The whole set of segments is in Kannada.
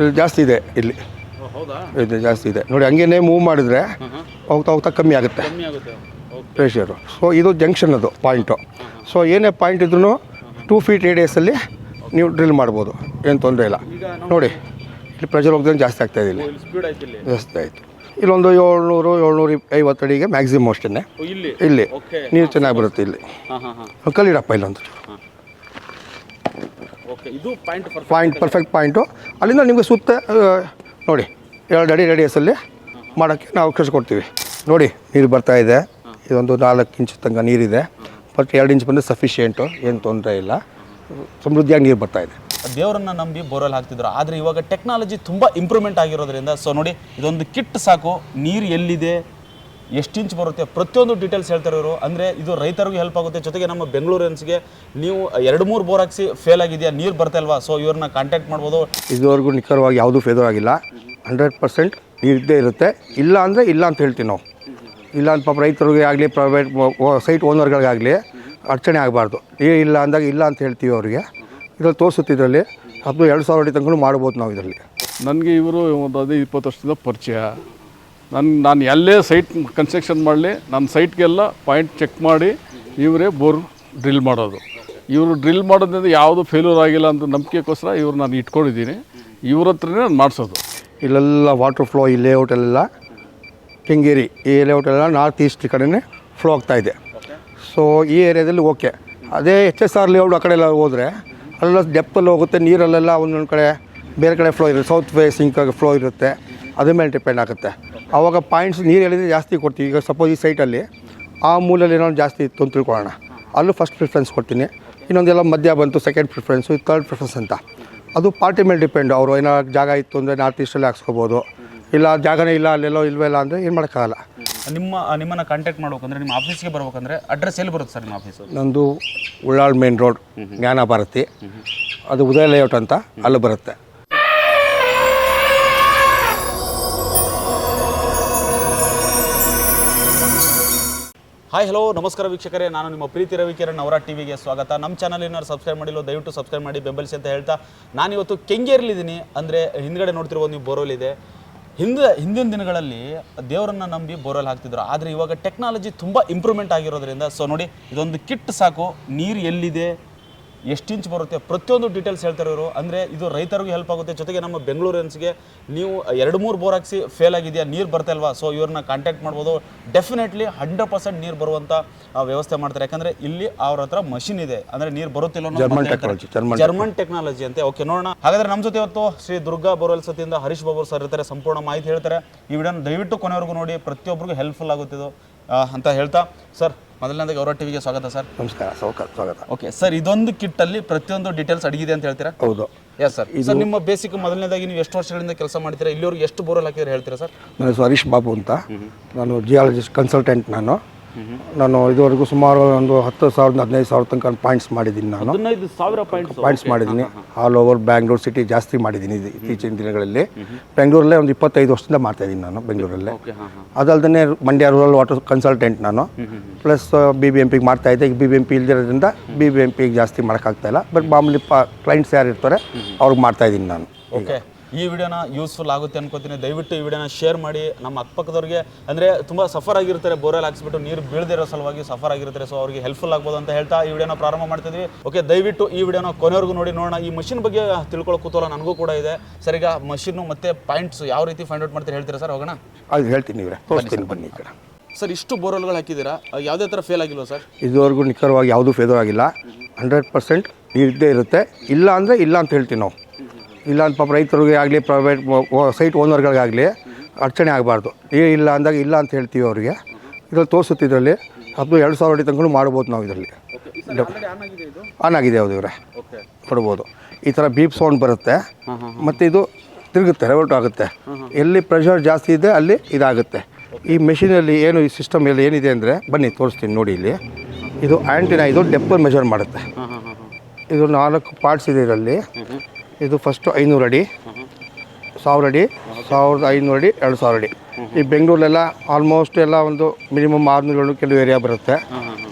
ಇಲ್ಲಿ ಜಾಸ್ತಿ ಇದೆ ಇಲ್ಲಿ. ಇದು ಜಾಸ್ತಿ ಇದೆ. ನೋಡಿ ಹಂಗೇನೆ ಮೂವ್ ಮಾಡಿದ್ರೆ ಹೋಗ್ತಾ ಹೋಗ್ತಾ ಕಮ್ಮಿ ಆಗುತ್ತೆ. ಪ್ರೆಷರು ಸೊ ಇದು ಜಂಕ್ಷನ್ ಅದು ಪಾಯಿಂಟು ಸೊ ಏನೇ ಪಾಯಿಂಟ್ ಇದ್ರೂ ಟೂ ಫೀಟ್ ರೇಡಿಯಸಲ್ಲಿ ನೀವು ಡ್ರಿಲ್ ಮಾಡ್ಬೋದು. ಏನು ತೊಂದರೆ ಇಲ್ಲ. ನೋಡಿ ಇಲ್ಲಿ ಪ್ರೆಷರ್ ಹೋಗ್ದಂಗೆ ಜಾಸ್ತಿ ಆಗ್ತಾ ಇದೆ ಇಲ್ಲಿ. ಜಾಸ್ತಿ ಆಯಿತು. ಇಲ್ಲೊಂದು ಏಳ್ನೂರು ಏಳ್ನೂರ ಐವತ್ತು ಅಡಿಗೆ ಮ್ಯಾಕ್ಸಿಮಮ್ ಅಷ್ಟೇ ಇಲ್ಲಿ? ಇಲ್ಲಿ. ನೀರು ಚೆನ್ನಾಗಿ ಬರುತ್ತೆ ಇಲ್ಲಿ. ಕಲೀರಪ್ಪ ಇಲ್ಲೊಂದು. ಇದು ಪಾಯಿಂಟ್ ಪಾಯಿಂಟ್ ಪರ್ಫೆಕ್ಟ್ ಪಾಯಿಂಟು. ಅಲ್ಲಿಂದ ನಿಮಗೆ ಸುತ್ತ ನೋಡಿ ಎರಡು ಅಡಿ ರೇಡಿಯಸಲ್ಲಿ ಮಾಡೋಕ್ಕೆ ನಾವು ಕಳಿಸ್ಕೊಡ್ತೀವಿ. ಕೊಡ್ತೀವಿ ನೋಡಿ ನೀರು ಬರ್ತಾ ಇದೆ. ಇದೊಂದು ನಾಲ್ಕು ಇಂಚ್ ತನಕ ನೀರಿದೆ. ಬಟ್ ಎರಡು ಇಂಚ್ ಬಂದರೆ ಸಫಿಷಿಯೆಂಟು ಏನು ತೊಂದರೆ ಇಲ್ಲ. ಸಮೃದ್ಧಿಯಾಗಿ ನೀರು ಬರ್ತಾ ಇದೆ. ದೇವರನ್ನ ನಂಬಿ ಬೋರ್ವೆಲ್ ಹಾಕ್ತಿದ್ರು. ಆದರೆ ಇವಾಗ ಟೆಕ್ನಾಲಜಿ ತುಂಬ ಇಂಪ್ರೂವ್ಮೆಂಟ್ ಆಗಿರೋದ್ರಿಂದ ಸೊ ನೋಡಿ ಇದೊಂದು ಕಿಟ್ ಸಾಕು. ನೀರು ಎಲ್ಲಿದೆ? ಎಷ್ಟು ಇಂಚ್ ಬರುತ್ತೆ ಪ್ರತಿಯೊಂದು ಡೀಟೇಲ್ಸ್ ಹೇಳ್ತಾರೆ ಇವರು. ಅಂದರೆ ಇದು ರೈತರಿಗೂ ಹೆಲ್ಪ್ ಆಗುತ್ತೆ. ಜೊತೆಗೆ ನಮ್ಮ ಬೆಂಗಳೂರಿನ್ಸ್ಗೆ ನೀವು ಎರಡು ಮೂರು ಬೋರ್ ಹಾಕಿಸಿ ಫೇಲ್ ಆಗಿದೆಯಾ ನೀರು ಬರ್ತಾ ಇಲ್ವಾ? ಸೊ ಇವ್ರನ್ನ ಕಾಂಟ್ಯಾಕ್ಟ್ ಮಾಡ್ಬೋದು. ಇದುವರೆಗೂ ನಿಖರವಾಗಿ ಯಾವುದೂ ಫೇದೋ ಆಗಿಲ್ಲ. ಹಂಡ್ರೆಡ್ ಪರ್ಸೆಂಟ್ ನೀರಿದ್ದೇ ಇರುತ್ತೆ. ಇಲ್ಲ ಅಂದರೆ ಇಲ್ಲ ಅಂತ ಹೇಳ್ತೀವಿ ನಾವು. ಇಲ್ಲ ಅಂತ ಪಾಪ ರೈತರಿಗೆ ಆಗಲಿ ಪ್ರೈವೇಟ್ ಸೈಟ್ ಓನರ್ಗಳಿಗಾಗಲಿ ಅಡಚಣೆ ಆಗಬಾರ್ದು. ನೀರು ಇಲ್ಲ ಅಂದಾಗ ಇಲ್ಲ ಅಂತ ಹೇಳ್ತೀವಿ ಅವರಿಗೆ. ಇದ್ರಲ್ಲಿ ತೋರಿಸುತ್ತಿದ್ರಲ್ಲಿ ಅದು ಎರಡು ಸಾವಿರ ಅಡಿ ತನಕ ಮಾಡ್ಬೋದು ನಾವು ಇದರಲ್ಲಿ. ನನಗೆ ಇವರು ಒಂದು ಅದೇ ಇಪ್ಪತ್ತು ವರ್ಷದಿಂದ ಪರಿಚಯ. ನನ್ನ ನಾನು ಎಲ್ಲೇ ಸೈಟ್ ಕನ್ಸ್ಟ್ರಕ್ಷನ್ ಮಾಡಲಿ ನನ್ನ ಸೈಟ್ಗೆಲ್ಲ ಪಾಯಿಂಟ್ ಚೆಕ್ ಮಾಡಿ ಇವರೇ ಬೋರ್ ಡ್ರಿಲ್ ಮಾಡೋದು. ಇವರು ಡ್ರಿಲ್ ಮಾಡೋದ್ರಿಂದ ಯಾವುದು ಫೇಲ್ಯೂರ್ ಆಗಿಲ್ಲ ಅಂತ ನಂಬಿಕೆಗೋಸ್ಕರ ಇವ್ರು ನಾನು ಇಟ್ಕೊಂಡಿದ್ದೀನಿ. ಇವ್ರ ಹತ್ರನೇ ನಾನು ಮಾಡಿಸೋದು. ಇಲ್ಲೆಲ್ಲ ವಾಟರ್ ಫ್ಲೋ ಈ ಲೇಔಟೆಲ್ಲ ಕೆಂಗೇರಿ, ಈ ಲೇಔಟೆಲ್ಲ ನಾರ್ತ್ ಈಸ್ಟ್ ಕಡೆನೇ ಫ್ಲೋ ಆಗ್ತಾ ಇದೆ. ಸೊ ಈ ಏರಿಯಾದಲ್ಲಿ ಓಕೆ ಅದೇ ಎಚ್ ಎಸ್ ಆರ್ ಲೇಔಟ್ ಆ ಕಡೆ ಎಲ್ಲ ಹೋದರೆ, ಅಲ್ಲೆಲ್ಲ ಡೆಪ್ಪಲ್ಲಿ ಹೋಗುತ್ತೆ, ನೀರಲ್ಲೆಲ್ಲ ಒಂದೊಂದು ಕಡೆ, ಬೇರೆ ಕಡೆ ಫ್ಲೋ ಇರುತ್ತೆ. ಸೌತ್ ಫೇಸಿಂಗ್ ಫ್ಲೋ ಇರುತ್ತೆ. ಅದ್ರ ಮೇಲೆ ಡಿಪೆಂಡ್ ಆಗುತ್ತೆ. ಆವಾಗ ಪಾಯಿಂಟ್ಸ್ ನೀರು ಎಳೆದ್ರೆ ಜಾಸ್ತಿ ಕೊಡ್ತೀವಿ. ಈಗ ಸಪೋಸ್ ಈ ಸೈಟಲ್ಲಿ ಆ ಮೂಲಲ್ಲಿ ಏನೋ ಜಾಸ್ತಿ ಇತ್ತು ಅಂತ ತಿಳ್ಕೊಳ್ಳೋಣ. ಅಲ್ಲೂ ಫಸ್ಟ್ ಪ್ರಿಫರೆನ್ಸ್ ಕೊಡ್ತೀನಿ. ಇನ್ನೊಂದೆಲ್ಲ ಮಧ್ಯ ಬಂತು ಸೆಕೆಂಡ್ ಪ್ರಿಫರೆನ್ಸು ಥರ್ಡ್ ಪ್ರಿಫರೆನ್ಸ್ ಅಂತ. ಅದು ಪಾರ್ಟಿ ಮೇಲೆ ಡಿಪೆಂಡ್ ಅವರು ಏನೋ ಜಾಗ ಇತ್ತು ಅಂದರೆ ನಾರ್ತ್ ಈಸ್ಟಲ್ಲಿ ಹಾಕ್ಸ್ಕೊಬೋದು. ಇಲ್ಲ ಜಾಗನೇ ಇಲ್ಲ ಅಲ್ಲೆಲ್ಲೋ ಇಲ್ವೇ ಇಲ್ಲ ಅಂದರೆ ಏನು ಮಾಡೋಕ್ಕಾಗಲ್ಲ. ನಿಮ್ಮ ನಿಮ್ಮನ್ನು ಕಾಂಟ್ಯಾಕ್ಟ್ ಮಾಡ್ಬೇಕಂದ್ರೆ ನಿಮ್ಮ ಆಫೀಸ್ಗೆ ಬರ್ಬೇಕಂದ್ರೆ ಅಡ್ರೆಸ್ ಎಲ್ಲಿ ಬರುತ್ತೆ ಸರ್ ನಿಮ್ಮ ಆಫೀಸು ನಂದು ಉಳ್ಳಾಳ್ ಮೇನ್ ರೋಡ್ ಜ್ಞಾನ ಭಾರತಿ ಅದು ಉದಯ ಲೇಔಟ್ ಅಂತ ಅಲ್ಲಿ ಬರುತ್ತೆ. ಹಾಯ್ ಹಲೋ ನಮಸ್ಕಾರ ವೀಕ್ಷಕರೇ. ನಾನು ನಿಮ್ಮ ಪ್ರೀತಿ ರವಿಕಿರಣ್ ಅವರ ಟಿವಿಗೆ ಸ್ವಾಗತ. ನಮ್ಮ ಚಾನಲ್ ಏನಾದ್ರು ಸಬ್ಸ್ಕ್ರೈಬ್ ಮಾಡಿಲ್ಲ, ದಯವಿಟ್ಟು ಸಬ್ಸ್ಕ್ರೈಬ್ ಮಾಡಿ ಬೆಂಬಲಿಸಿ ಅಂತ ಹೇಳ್ತಾ. ನಾನಿವತ್ತು ಕೆಂಗೇರ್ಲಿದ್ದೀನಿ ಅಂದರೆ ಹಿಂದ್ಗಡೆ ನೋಡ್ತಿರುವ ನೀವು ಬೋರ್ವೆಲ್ ಇದೆ. ಹಿಂದೆ, ಹಿಂದಿನ ದಿನಗಳಲ್ಲಿ ದೇವರನ್ನು ನಂಬಿ ಬೋರ್ವೆಲ್ ಹಾಕ್ತಿದ್ರು. ಆದರೆ ಇವಾಗ ಟೆಕ್ನಾಲಜಿ ತುಂಬ ಇಂಪ್ರೂವ್ಮೆಂಟ್ ಆಗಿರೋದ್ರಿಂದ ಸೊ ನೋಡಿ, ಇದೊಂದು ಕಿಟ್ ಸಾಕು. ನೀರು ಎಲ್ಲಿದೆ? ಎಷ್ಟು ಇಂಚ್ ಬರುತ್ತೆ? ಪ್ರತಿಯೊಂದು ಡೀಟೇಲ್ಸ್ ಹೇಳ್ತಾರೆ ಇವರು. ಅಂದರೆ ಇದು ರೈತರಿಗೂ ಹೆಲ್ಪ್ ಆಗುತ್ತೆ. ಜೊತೆಗೆ ನಮ್ಮ ಬೆಂಗಳೂರಿಯನ್ಸ್ಗೆ ನೀವು ಎರಡು ಮೂರು ಬೋರ್ ಹಾಕಿಸಿ ಫೇಲ್ ಆಗಿದೆಯಾ ನೀರು ಬರ್ತಾ ಇಲ್ವಾ? ಸೊ ಇವ್ರನ್ನ ಕಾಂಟ್ಯಾಕ್ಟ್ ಮಾಡ್ಬೋದು. ಡೆಫಿನೆಟ್ಲಿ ಹಂಡ್ರೆಡ್ ಪರ್ಸೆಂಟ್ ನೀರು ಬರುವಂಥ ವ್ಯವಸ್ಥೆ ಮಾಡ್ತಾರೆ. ಯಾಕಂದರೆ ಇಲ್ಲಿ ಅವ್ರ ಹತ್ರ ಮಷಿನ್ ಇದೆ. ಅಂದರೆ ನೀರು ಬರುತ್ತಿಲ್ಲ ಜರ್ಮನ್ ಟೆಕ್ನಾಲಜಿ ಅಂತೆ. ಓಕೆ ನೋಡೋಣ. ಹಾಗಾದ್ರೆ ನಮ್ಮ ಜೊತೆ ಇವತ್ತು ಶ್ರೀ ದುರ್ಗಾ ಬೋರ್ವೆಲ್ ಸತಿಯಿಂದ ಹರೀಶ್ ಬಾಬು ಸರ್ ಇರ್ತಾರೆ. ಸಂಪೂರ್ಣ ಮಾಹಿತಿ ಹೇಳ್ತಾರೆ. ಈ ವಿಡಿಯೋನ ದಯವಿಟ್ಟು ಕೊನೆವರೆಗೂ ನೋಡಿ. ಪ್ರತಿಯೊಬ್ಬರಿಗೂ ಹೆಲ್ಪ್ಫುಲ್ ಆಗುತ್ತಿದ್ದು ಅಂತ ಹೇಳ್ತಾ ಸರ್ ಮೊದಲನೇದಾಗಿ ಅವರ ಟಿವಿಗೆ ಸ್ವಾಗತ ಸರ್. ನಮಸ್ಕಾರ ಸ್ವಾಗತ ಸ್ವಾಗತ. ಓಕೆ ಸರ್ ಇದೊಂದು ಕಿಟ್ ಅಲ್ಲಿ ಪ್ರತಿಯೊಂದು ಡೀಟೇಲ್ಸ್ ಅಡಗಿದೆ ಅಂತ ಹೇಳ್ತೀರಾ? ಹೌದು. ಎಸ್ ಸರ್ ಸರ್ ನಿಮ್ಮ ಬೇಸಿಕ್ ಮೊದಲನೇದಾಗಿ ನೀವು ಎಷ್ಟು ವರ್ಷಗಳಿಂದ ಕೆಲಸ ಮಾಡ್ತೀರಾ? ಇಲ್ಲಿವರೆಗೂ ಎಷ್ಟು ಬೋರಲ್ ಹಾಕಿದ್ರೆ ಹೇಳ್ತೀರಾ ಸರ್? ನನ್ನ ಹೆಸರು ಹರೀಶ್ ಬಾಬು ಅಂತ. ನಾನು ಜಿಯಾಲಜಿಸ್ಟ್ ಕನ್ಸಲ್ಟೆಂಟ್ ನಾನು. ನಾನು ಇದುವರೆಗೂ ಸುಮಾರು ಒಂದು ಹತ್ತು ಸಾವಿರದ ಹದಿನೈದು ಸಾವಿರ ತನಕ ಪಾಯಿಂಟ್ಸ್ ಮಾಡಿದ್ದೀನಿ ನಾನು. ಹದಿನೈದು ಸಾವಿರ ಪಾಯಿಂಟ್ಸ್ ಪಾಯಿಂಟ್ಸ್ ಮಾಡಿದ್ದೀನಿ. ಆಲ್ ಓವರ್ ಬ್ಯಾಂಗ್ಳೂರ್ ಸಿಟಿ ಜಾಸ್ತಿ ಮಾಡಿದ್ದೀನಿ ಇದು ಇತ್ತೀಚಿನ ದಿನಗಳಲ್ಲಿ. ಬೆಂಗಳೂರಲ್ಲೇ ಒಂದು ಇಪ್ಪತ್ತೈದು ವರ್ಷದಿಂದ ಮಾಡ್ತಾ ಇದ್ದೀನಿ ನಾನು ಬೆಂಗಳೂರಲ್ಲೇ. ಅದಲ್ಲದೆ ಮಂಡ್ಯ ರೂರಲ್ ವಾಟರ್ ಕನ್ಸಲ್ಟೆಂಟ್ ನಾನು. ಪ್ಲಸ್ ಬಿ ಬಿ ಎಂ ಪಿಗೆ ಮಾಡ್ತಾ ಇದ್ದೆ. ಈಗ ಬಿ ಬಿ ಎಂ ಪಿ ಇಲ್ದಿರೋದ್ರಿಂದ ಬಿ ಬಿ ಎಂ ಪಿಗೆ ಜಾಸ್ತಿ ಮಾಡೋಕ್ಕಾಗ್ತಾ ಇಲ್ಲ. ಬಟ್ ಮಾಮೂಲಿ ಪ ಕ್ಲೈಂಟ್ಸ್ ಯಾರು ಇರ್ತಾರೆ ಅವ್ರಿಗೆ ಮಾಡ್ತಾ ಇದ್ದೀನಿ ನಾನು. ಓಕೆ. ಈ ವಿಡಿಯೋನ ಯೂಸ್ಫುಲ್ ಆಗುತ್ತೆ ಅನ್ಕೋತೀನಿ. ದಯವಿಟ್ಟು ಈ ವಿಡಿಯೋನ ಶೇರ್ ಮಾಡಿ. ನಮ್ಮ ಅಕ್ಕಪಕ್ಕದವ್ರಿಗೆ ಅಂದರೆ ತುಂಬ ಸಫರ್ ಆಗಿರ್ತಾರೆ ಬೋರೆಲ್ ಹಾಕ್ಸ್ಬಿಟ್ಟು ನೀರು ಬೀಳದಿರೋ ಸಲುವಾಗಿ ಸಫರ್ ಆಗಿರ್ತಾರೆ. ಸೊ ಅವ್ರಿಗೆ ಹೆಲ್ಪ್ಫುಲ್ ಆಗ್ಬೋದು ಅಂತ ಹೇಳ್ತಾ ಈ ವಿಡಿಯೋನ ಪ್ರಾರಂಭ ಮಾಡ್ತಿದ್ವಿ. ಓಕೆ ದಯವಿಟ್ಟು ಈ ವಿಡಿಯೋನ ಕೊನೆವರೆಗೂ ನೋಡಿ ನೋಡೋಣ. ಈ ಮಷಿನ್ ಬಗ್ಗೆ ತಿಳ್ಕೊಳ್ಳೋ ಕುತೂಹಲ ನನಗೂ ಕೂಡ ಇದೆ. ಸರಿಗ ಈಗ ಮಷಿನ್ನು ಮತ್ತೆ ಪಾಯಿಂಟ್ಸ್ ಯಾವ ರೀತಿ ಫೈಂಡ್ ಔಟ್ ಮಾಡ್ತೀರಾ ಹೇಳ್ತೀರಾ ಸರ್? ಹೋಗೋಣ. ಅದು ಹೇಳ್ತೀನಿ ಇವರೇ ಬನ್ನಿ ಈ ಕಡೆ. ಸರ್ ಇಷ್ಟು ಬೋರ್ವೆಲ್ಗಳು ಹಾಕಿದ್ದೀರಾ? ಯಾವುದೇ ಥರ ಫೇಲ್ ಆಗಿಲ್ಲ ಸರ್? ಇದುವರೆಗೂ ನಿಖರವಾಗಿ ಯಾವುದೂ ಫೇಲ್ ಆಗಿಲ್ಲ. ಹಂಡ್ರೆಡ್ ಪರ್ಸೆಂಟ್ ಇದ್ದೇ ಇರುತ್ತೆ. ಇಲ್ಲ ಅಂದರೆ ಇಲ್ಲ ಅಂತ ಹೇಳ್ತೀವಿ ನಾವು. ಇಲ್ಲ ಅಂತ ಪಾಪ ರೈತರಿಗೆ ಆಗಲಿ ಪ್ರೈವೇಟ್ ಸೈಟ್ ಓನರ್ಗಳಿಗಾಗಲಿ ಅಡಚಣೆ ಆಗಬಾರ್ದು. ಈ ಇಲ್ಲ ಅಂದಾಗ ಇಲ್ಲ ಅಂತ ಹೇಳ್ತೀವಿ ಅವರಿಗೆ. ಇದ್ರಲ್ಲಿ ತೋರಿಸುತ್ತೆ ಇದರಲ್ಲಿ. ಹತ್ತು ಎರಡು ಸಾವಿರ ಅಡಿ ತನಕ ಮಾಡ್ಬೋದು ನಾವು ಇದರಲ್ಲಿ. ಆನ್ ಆಗಿದೆ ಹೌದು ಇವರೇ? ಕೊಡ್ಬೋದು. ಈ ಥರ ಬೀಪ್ ಸೌಂಡ್ ಬರುತ್ತೆ. ಮತ್ತು ಇದು ತಿರುಗುತ್ತೆ ರೆವಲ್ಟ್ ಆಗುತ್ತೆ. ಎಲ್ಲಿ ಪ್ರೆಷರ್ ಜಾಸ್ತಿ ಇದೆ ಅಲ್ಲಿ ಇದಾಗುತ್ತೆ. ಈ ಮೆಷಿನಲ್ಲಿ ಏನು ಈ ಸಿಸ್ಟಮ್ ಎಲ್ಲ ಏನಿದೆ ಅಂದರೆ ಬನ್ನಿ ತೋರಿಸ್ತೀನಿ ನೋಡಿ ಇಲ್ಲಿ. ಇದು ಆ್ಯಂಟಿನ ಇದು ಡೆಪ್ಪರ್ ಮೆಷರ್ ಮಾಡುತ್ತೆ. ಇದು ನಾಲ್ಕು ಪಾರ್ಟ್ಸ್ ಇದೆ ಇದರಲ್ಲಿ. ಇದು ಫಸ್ಟು ಐನೂರು ಅಡಿ. ಸಾವಿರ ಅಡಿ ಸಾವಿರದ ಐನೂರು ಅಡಿ ಎರಡು ಸಾವಿರ ಅಡಿ. ಈ ಬೆಂಗಳೂರಲ್ಲೆಲ್ಲ ಆಲ್ಮೋಸ್ಟ್ ಎಲ್ಲ ಒಂದು ಮಿನಿಮಮ್ ಆರುನೂರು ಏಳು ಕೆಲವು ಏರಿಯಾ ಬರುತ್ತೆ.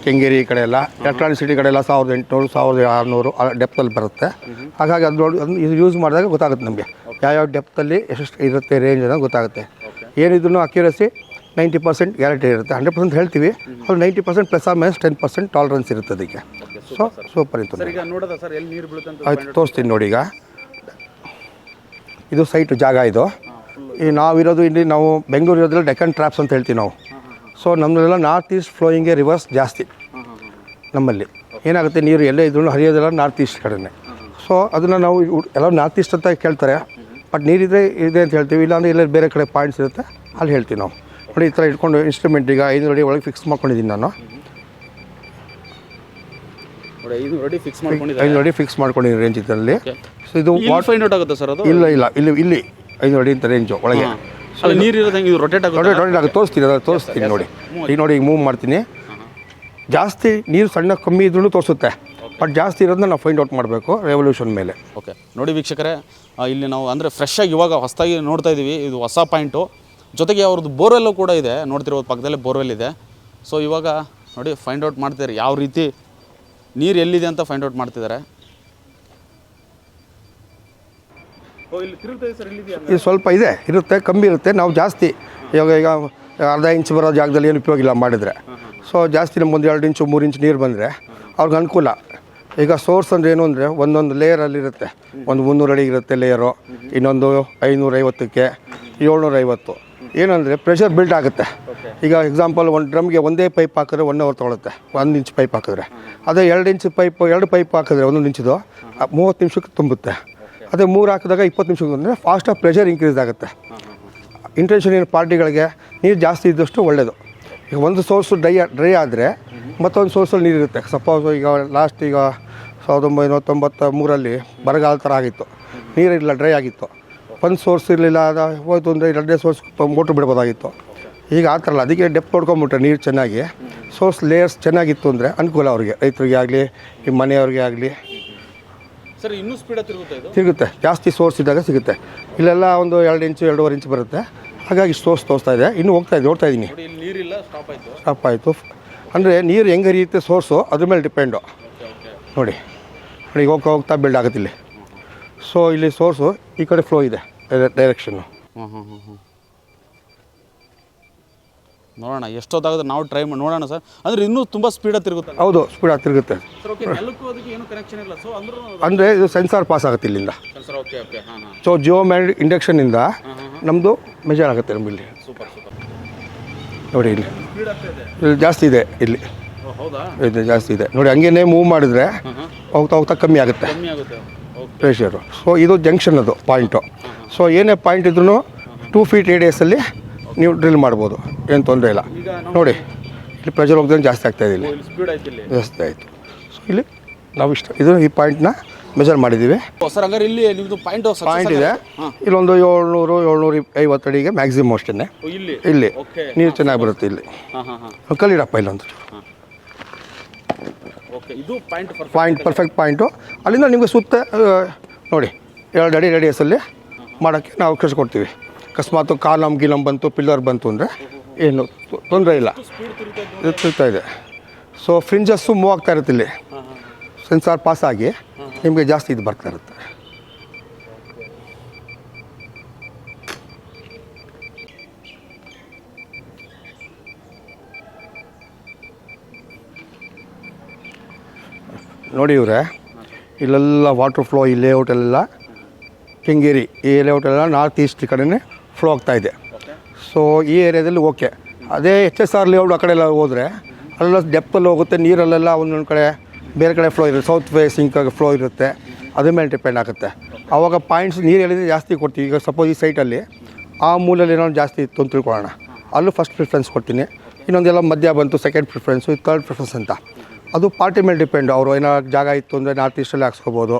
ಕೆಂಗೇರಿ ಈ ಕಡೆ ಎಲ್ಲ. ಎಲೆಕ್ಟ್ರಾನಿಕ್ ಸಿಟಿ ಕಡೆ ಎಲ್ಲ ಸಾವಿರದ ಎಂಟುನೂರು ಸಾವಿರದ ಆರುನೂರು ಡೆಪ್ತಲ್ಲಿ ಬರುತ್ತೆ. ಹಾಗಾಗಿ ಅದು ನೋಡಿ ಅದನ್ನು ಇದು ಯೂಸ್ ಮಾಡಿದಾಗ ಗೊತ್ತಾಗುತ್ತೆ ನಮಗೆ. ಯಾವ್ಯಾವ ಡೆಪ್ತಲ್ಲಿ ಎಷ್ಟು ಇರುತ್ತೆ ರೇಂಜ್ ಅನ್ನೋದು ಗೊತ್ತಾಗುತ್ತೆ. ಏನಿದ್ರು ಅಕ್ಯುರಸಿ ನೈಂಟಿ ಪರ್ಸೆಂಟ್ ಗ್ಯಾರಂಟಿ ಇರುತ್ತೆ. ಹಂಡ್ರೆಡ್ ಪರ್ಸೆಂಟ್ ಹೇಳ್ತೀವಿ. ಅದು ninety percent plus or minus ten percent tolerance ಇರುತ್ತೆ ಅದಕ್ಕೆ. ಸೊ ಸೂಪರ್ ಇತ್ತು ಆಯ್ತು ತೋರಿಸ್ತೀನಿ ನೋಡಿ ಈಗ. ಇದು ಸೈಟ್ ಜಾಗ ಇದು. ಈ ನಾವಿರೋದು ಇಲ್ಲಿ ನಾವು ಬೆಂಗಳೂರು ಇರೋದ್ರಲ್ಲಿ ಡೆಕ್ಕನ್ ಟ್ರಾಪ್ಸ್ ಅಂತ ಹೇಳ್ತೀವಿ ನಾವು. ಸೊ ನಮ್ಮದೆಲ್ಲ ನಾರ್ತ್ ಈಸ್ಟ್ ಫ್ಲೋಯಿಂಗೇ ರಿವರ್ಸ್ ಜಾಸ್ತಿ. ನಮ್ಮಲ್ಲಿ. ಏನಾಗುತ್ತೆ, ನೀರು ಎಲ್ಲೇ ಇದ್ರೂ ಹರಿಯೋದೆಲ್ಲ ನಾರ್ತ್ ಈಸ್ಟ್ ಕಡೆನೇ. ಸೊ ಅದನ್ನು ನಾವು ಎಲ್ಲ ನಾರ್ತ್ ಈಸ್ಟ್ ಅಂತ ಕೇಳ್ತಾರೆ. ಬಟ್ ನೀರಿದ್ರೆ ಇದೆ ಅಂತ ಹೇಳ್ತೀವಿ. ಇಲ್ಲಾಂದರೆ ಎಲ್ಲೇ ಬೇರೆ ಕಡೆ ಪಾಯಿಂಟ್ಸ್ ಇರುತ್ತೆ. ಅಲ್ಲಿ ಹೇಳ್ತೀವಿ ನಾವು. ನೋಡಿ, ಈ ಥರ ಇಟ್ಕೊಂಡು ಇನ್ಸ್ಟ್ರೂಮೆಂಟ್ ಈಗ ಐದು ಅಡಿ ಒಳಗೆ ಫಿಕ್ಸ್ ಮಾಡ್ಕೊಂಡಿದ್ದೀನಿ ನಾನು. ರೆಡಿ ಫಿಕ್ಸ್ ಮಾಡ್ಕೊಂಡಿದ್ದಾರೆ. ಐನೂರು ಅಡಿ ಫಿಕ್ಸ್ ಮಾಡ್ಕೊಂಡಿದ್ದೀನಿ ರೇಂಜ್ ಇದರಲ್ಲಿ. ಸೊ ಇದು ವಾಟ್ ಫೈಂಡ್ ಔಟ್ ಆಗುತ್ತೆ ಸರ್ ಅದು? ಇಲ್ಲ ಇಲ್ಲ. ಇಲ್ಲಿ ಇಲ್ಲಿ ಐನೂರು ಅಡಿ ಅಂತ ರೇಂಜು ಒಳಗೆ. ಅಲ್ಲಿ ನೀರು ಇರೋದು ಹೆಂಗೆ? ಇದು ರೊಟೇಟ್ ಆಗುತ್ತೆ? ತೋರಿಸ್ತೀನಿ ಅದನ್ನು ತೋರಿಸ್ತೀನಿ ನೋಡಿ. ಈಗ ನೋಡಿ ಈಗ ಮೂವ್ ಮಾಡ್ತೀನಿ. ಜಾಸ್ತಿ ನೀರು ಸಣ್ಣ ಕಮ್ಮಿ ಇದ್ರೂ ತೋರಿಸುತ್ತೆ. ಬಟ್ ಜಾಸ್ತಿ ಇರೋದನ್ನ ನಾವು ಫೈಂಡ್ ಔಟ್ ಮಾಡಬೇಕು ರೆವಲ್ಯೂಷನ್ ಮೇಲೆ. ಓಕೆ ನೋಡಿ ವೀಕ್ಷಕರೇ ಇಲ್ಲಿ ನಾವು ಅಂದರೆ ಫ್ರೆಶ್ ಆಗಿ ಇವಾಗ ಹೊಸದಾಗಿ ನೋಡ್ತಾ ಇದ್ದೀವಿ ಇದು ಹೊಸ ಪಾಯಿಂಟು ಜೊತೆಗೆ ಅವ್ರದ್ದು ಬೋರ್ವೆಲ್ಲು ಕೂಡ ಇದೆ. ನೋಡ್ತಿರೋದು ಪಕ್ಕದಲ್ಲೇ ಬೋರ್ವೆಲ್ ಇದೆ. ಸೊ ಇವಾಗ ನೋಡಿ ಫೈಂಡ್ ಔಟ್ ಮಾಡ್ತಿದ್ದಾರೆ ಯಾವ ರೀತಿ ನೀರು ಎಲ್ಲಿದೆ ಅಂತ ಫೈಂಡ್ ಔಟ್ ಮಾಡ್ತಿದ್ದಾರೆ ಇದು ಸ್ವಲ್ಪ ಇದೆ ಇರುತ್ತೆ ಕಮ್ಮಿ ಇರುತ್ತೆ ನಾವು ಜಾಸ್ತಿ. ಇವಾಗ ಈಗ ಅರ್ಧ ಇಂಚ್ ಬರೋ ಜಾಗದಲ್ಲಿ ಏನು ಉಪಯೋಗ ಇಲ್ಲ ಮಾಡಿದರೆ. ಸೊ ಜಾಸ್ತಿ ನಮ್ಮೊಂದು ಒಂದು ಎರಡು ಇಂಚು ಮೂರು ಇಂಚು ನೀರು ಬಂದರೆ ಅವ್ರಿಗೆ ಅನುಕೂಲ. ಈಗ ಸೋರ್ಸ್ ಅಂದರೆ ಏನು ಅಂದರೆ ಒಂದೊಂದು ಲೇಯರಲ್ಲಿರುತ್ತೆ ಒಂದು ಮುನ್ನೂರು ಅಡಿ ಇರುತ್ತೆ ಲೇಯರು ಇನ್ನೊಂದು ಐನೂರೈವತ್ತಕ್ಕೆ ಏಳ್ನೂರೈವತ್ತು. ಏನಂದರೆ ಪ್ರೆಷರ್ ಬಿಲ್ಡ್ ಆಗುತ್ತೆ. ಈಗ ಎಕ್ಸಾಂಪಲ್ ಒಂದು ಡ್ರಮ್ಗೆ ಒಂದೇ ಪೈಪ್ ಹಾಕಿದ್ರೆ ಒನ್ ಅವರ್ ತೊಗೊಳುತ್ತೆ. ಒಂದು ಇಂಚ್ ಪೈಪ್ ಹಾಕಿದ್ರೆ. ಅದೇ ಎರಡು ಇಂಚ್ ಪೈಪ್ ಎರಡು ಪೈಪ್ ಹಾಕಿದ್ರೆ ಒಂದೊಂದು ಇಂಚಿದು ಮೂವತ್ತು ನಿಮಿಷಕ್ಕೆ ತುಂಬುತ್ತೆ. ಅದೇ ಮೂರು ಹಾಕಿದಾಗ ಇಪ್ಪತ್ತು ನಿಮಿಷಕ್ಕೆ ಅಂದರೆ ಫಾಸ್ಟಾಗಿ ಪ್ರೆಷರ್ ಇನ್ಕ್ರೀಸ್ ಆಗುತ್ತೆ. ಇಂಟೆನ್ಷನ್ ಏನು ಪಾರ್ಟಿಗಳಿಗೆ ನೀರು ಜಾಸ್ತಿ ಇದ್ದಷ್ಟು ಒಳ್ಳೆಯದು ಈಗ ಒಂದು ಸೋರ್ಸು ಡ್ರೈ ಡ್ರೈ ಆದರೆ ಮತ್ತೊಂದು ಸೋರ್ಸಲ್ಲಿ ನೀರಿರುತ್ತೆ. ಸಪೋಸ್ ಈಗ ಲಾಸ್ಟ್ ಈಗ ಸಾವಿರದ ಒಂಬೈನೂರ ತೊಂಬತ್ತ ಮೂರಲ್ಲಿ ಬರಗಾಲ ಥರ ಆಗಿತ್ತು. ನೀರಿಲ್ಲ ಡ್ರೈ ಆಗಿತ್ತು. ಒಂದು ಸೋರ್ಸ್ ಇರಲಿಲ್ಲ ಅದು ಹೋಯ್ತು ಅಂದರೆ ಎರಡನೇ ಸೋರ್ಸ್ ಮೋಟ್ರ್ ಬಿಡ್ಬೋದಾಗಿತ್ತು. ಈಗ ಆ ಥರ ಅಲ್ಲ ಅದಕ್ಕೆ ಡೆಪ್ ನೋಡ್ಕೊಂಬಿಟ್ರೆ ನೀರು ಚೆನ್ನಾಗಿ ಸೋರ್ಸ್ ಲೇಯರ್ಸ್ ಚೆನ್ನಾಗಿತ್ತು ಅಂದರೆ ಅನುಕೂಲ ಅವ್ರಿಗೆ ರೈತರಿಗೆ ಆಗಲಿ ಈ ಮನೆಯವ್ರಿಗೆ ಆಗಲಿ. ಸರ್ ಇನ್ನೂ ಸ್ಪೀಡ ತಿರುಗುತ್ತೆ ಇದು? ಸಿಗುತ್ತೆ ಜಾಸ್ತಿ ಸೋರ್ಸ್ ಇದ್ದಾಗ ಸಿಗುತ್ತೆ. ಇಲ್ಲೆಲ್ಲ ಒಂದು ಎರಡು ಇಂಚು ಎರಡೂವರೆ ಇಂಚು ಬರುತ್ತೆ. ಹಾಗಾಗಿ ಸೋರ್ಸ್ ತೋರಿಸ್ತಾ ಇದೆ ಇನ್ನೂ ಹೋಗ್ತಾ ಇದೆ ನೋಡ್ತಾ ಇದ್ದೀನಿ ನೀರಿಲ್ಲ ಸ್ಟಾಪ್ ಆಯಿತು. ಸ್ಟಾಪ್ ಆಯಿತು. ಅಂದರೆ ನೀರು ಹೆಂಗೆ ಹರಿಯುತ್ತೆ ಸೋರ್ಸು ಅದ್ರ ಮೇಲೆ ಡಿಪೆಂಡು ನೋಡಿ ನೋಡಿ ಹೋಗ್ತಾ ಹೋಗ್ತಾ ಬಿಲ್ಡ್ ಆಗುತ್ತೆ ಇಲ್ಲಿ. ಸೊ ಇಲ್ಲಿ ಸೋರ್ಸು ಈ ಕಡೆ ಫ್ಲೋ ಇದೆ ಡೈರೆಕ್ಷನ್ನು ಹ್ಞೂ ಹ್ಞೂ ಹ್ಞೂ ಹ್ಞೂ ನೋಡೋಣ ಎಷ್ಟೊತ್ತಾಗುತ್ತೆ ನಾವು ಟ್ರೈ ಮಾಡಿ ನೋಡೋಣ ಸರ್. ಅಂದರೆ ಇನ್ನೂ ತುಂಬ ಸ್ಪೀಡಾಗಿ ತಿರುಗುತ್ತೆ ಹೌದು ಸ್ಪೀಡಾಗಿ ತಿರುಗುತ್ತೆ ಅಂದ್ರೂ ಇದು ಸೆನ್ಸಾರ್ ಪಾಸ್ ಆಗುತ್ತೆ ಇಲ್ಲಿಂದ. ಸೊ ಜಿಯೋ ಮ್ಯಾಡ್ ಇಂಡಕ್ಷನಿಂದ ನಮ್ಮದು ಮೆಜರ್ ಆಗುತ್ತೆ ನಮ್ಮ ಇಲ್ಲಿ. ನೋಡಿ ಇಲ್ಲಿ. ಇಲ್ಲಿ ಜಾಸ್ತಿ ಇದೆ ಇಲ್ಲಿ. ಇದು ಜಾಸ್ತಿ ಇದೆ. ನೋಡಿ ಹಂಗೇನೆ ಮೂವ್ ಮಾಡಿದ್ರೆ ಹೋಗ್ತಾ ಹೋಗ್ತಾ ಕಮ್ಮಿ ಆಗುತ್ತೆ. ಪ್ರೆಷರು ಸೊ ಇದು ಜಂಕ್ಷನ್ ಅದು ಪಾಯಿಂಟು ಸೊ ಏನೇ ಪಾಯಿಂಟ್ ಇದ್ರೂ ಟೂ ಫೀಟ್ ರೇಡಿಯಸಲ್ಲಿ ನೀವು ಡ್ರಿಲ್ ಮಾಡ್ಬೋದು. ಏನು ತೊಂದರೆ ಇಲ್ಲ. ನೋಡಿ ಇಲ್ಲಿ ಪ್ರೆಷರ್ ಹೋಗ್ದಂಗೆ ಜಾಸ್ತಿ ಆಗ್ತಾ ಇದೆ ಇಲ್ಲಿ. ಜಾಸ್ತಿ ಆಯಿತು. ಸೊ ಇಲ್ಲಿ ನಾವು ಇಷ್ಟ ಇದು ಈ ಪಾಯಿಂಟ್ನ ಮೆಜರ್ ಮಾಡಿದ್ದೀವಿ. ಇಲ್ಲಿ ನಿಮ್ಮದು ಪಾಯಿಂಟ್ ಪಾಯಿಂಟ್ ಇದೆ. ಇಲ್ಲೊಂದು ಏಳ್ನೂರು ಏಳ್ನೂರ ಐವತ್ತು ಅಡಿಗೆ ಮ್ಯಾಕ್ಸಿಮಮ್ ಅಷ್ಟೇ ಇಲ್ಲಿ? ಇಲ್ಲಿ. ನೀರು ಚೆನ್ನಾಗಿ ಬರುತ್ತೆ ಇಲ್ಲಿ. ಕಲೀರಪ್ಪ ಇಲ್ಲೊಂದು. ಇದು ಪಾಯಿಂಟ್ ಪಾಯಿಂಟ್ ಪರ್ಫೆಕ್ಟ್ ಪಾಯಿಂಟು ಅಲ್ಲಿಂದ ನಿಮಗೆ ಸುತ್ತ ನೋಡಿ ಎರಡು ಅಡಿ ರೇಡಿಯಸಲ್ಲಿ ಮಾಡೋಕ್ಕೆ ನಾವು ಕಳಿಸ್ಕೊಡ್ತೀವಿ. ಕೊಡ್ತೀವಿ ಅಕಸ್ಮಾತ್ ಕಾಲಮ್ ಗಿಲಮ್ ಬಂತು ಪಿಲ್ಲರ್ ಬಂತು ಅಂದರೆ ಏನು ತೊಂದರೆ ಇಲ್ಲ. ಇದು? ತಿರ್ತಾ ಇದೆ. ಸೊ ಫ್ರಿಂಜಸ್ಸು ಮೂವ್ ಆಗ್ತಾ ಇರುತ್ತೆ ಇಲ್ಲಿ. ಸೆನ್ಸಾರ್ ಪಾಸ್ ಆಗಿ ನಿಮಗೆ ಜಾಸ್ತಿ ಇದು ಬರ್ತಾ ಇರುತ್ತೆ. ನೋಡಿ ಇವರೇ, ಇಲ್ಲೆಲ್ಲ ವಾಟರ್ ಫ್ಲೋ ಈ ಲೇಔಟ್ ಎಲ್ಲ ಕೆಂಗೇರಿ ಈ ಲೇಔಟ್ ಎಲ್ಲ ನಾರ್ತ್ ಈಸ್ಟ್ ಕಡೆನೇ ಫ್ಲೋ ಆಗ್ತಾ ಇದೆ. ಸೊ ಈ ಏರಿಯಾದಲ್ಲಿ ಓಕೆ ಅದೇ ಎಚ್ ಎಸ್ ಆರ್ ಲೇಔಟ್ ಆ ಕಡೆ ಎಲ್ಲ ಹೋದರೆ, ಅಲ್ಲೆಲ್ಲ ಡೆಪ್ಪಲ್ಲಿ ಹೋಗುತ್ತೆ, ನೀರಲ್ಲೆಲ್ಲ ಒಂದೊಂದು ಕಡೆ ಬೇರೆ ಕಡೆ ಫ್ಲೋ ಇರುತ್ತೆ. ಸೌತ್ ಫೇಸಿಂಗ್ ಫ್ಲೋ ಇರುತ್ತೆ. ಅದ್ರ ಮೇಲೆ ಡಿಪೆಂಡ್ ಆಗುತ್ತೆ. ಆವಾಗ ಪಾಯಿಂಟ್ಸ್ ನೀರು ಹೇಳಿದರೆ ಜಾಸ್ತಿ ಕೊಡ್ತೀವಿ. ಈಗ ಸಪೋಸ್ ಈ ಸೈಟಲ್ಲಿ ಆ ಮೂಲಲ್ಲಿ ಏನೋ ಜಾಸ್ತಿ ಇತ್ತು ಅಂತ ತಿಳ್ಕೊಳ್ಳೋಣ. ಅಲ್ಲೂ ಫಸ್ಟ್ ಪ್ರಿಫರೆನ್ಸ್ ಕೊಡ್ತೀನಿ. ಇನ್ನೊಂದೆಲ್ಲ ಮಧ್ಯ ಬಂತು ಸೆಕೆಂಡ್ ಪ್ರಿಫರೆನ್ಸು ಥರ್ಡ್ ಪ್ರಿಫರೆನ್ಸ್ ಅಂತ. ಅದು ಪಾರ್ಟಿ ಮೇಲೆ ಡಿಪೆಂಡು. ಅವರು ಏನೋ ಜಾಗ ಇತ್ತು ಅಂದರೆ ನಾರ್ತ್ ಈಸ್ಟಲ್ಲಿ ಹಾಕ್ಸ್ಕೊಬೋದು.